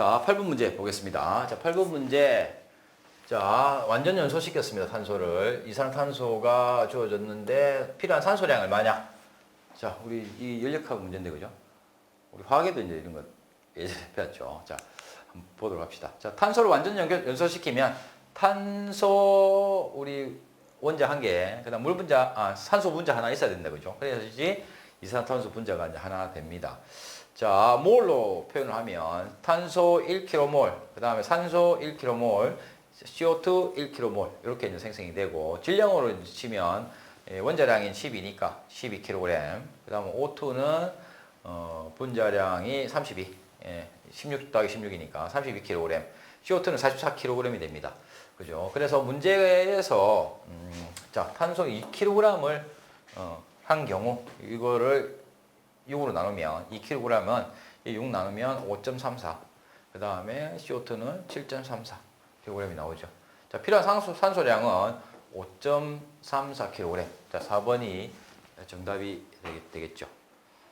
자, 8번 문제 보겠습니다. 자, 8번 문제. 자, 완전 연소시켰습니다. 탄소를. 이산탄소가 주어졌는데 필요한 산소량을 만약. 자, 우리 이 연력학 문제인데 그죠? 우리 화학에도 이제 이런 거 예전에 배웠죠. 자, 한번 보도록 합시다. 자, 탄소를 완전 연결, 연소시키면 탄소 우리 원자 한 개, 그다음 물 분자, 아, 산소 분자 하나 있어야 된다 그죠? 그래야지 이산탄소 분자가 이제 하나 됩니다. 자, 몰로 표현을 하면 탄소 1kmol, 그다음에 산소 1kmol, CO2 1kmol 이렇게 이제 생성이 되고 질량으로 치면 예, 원자량이 10이니까 12kg, 그다음에 O2는 어, 분자량이 32, 예, 16 더하기 16이니까 32kg, CO2는 44kg이 됩니다. 그죠? 그래서 문제에서 음, 자 탄소 2kg을 어, 한 경우 이거를 6으로 나누면 2kg은 6 나누면 5.34. 그 다음에 CO2는 7.34kg이 나오죠. 자, 필요한 산소, 산소량은 5.34kg. 자, 4번이 정답이 되겠, 되겠죠.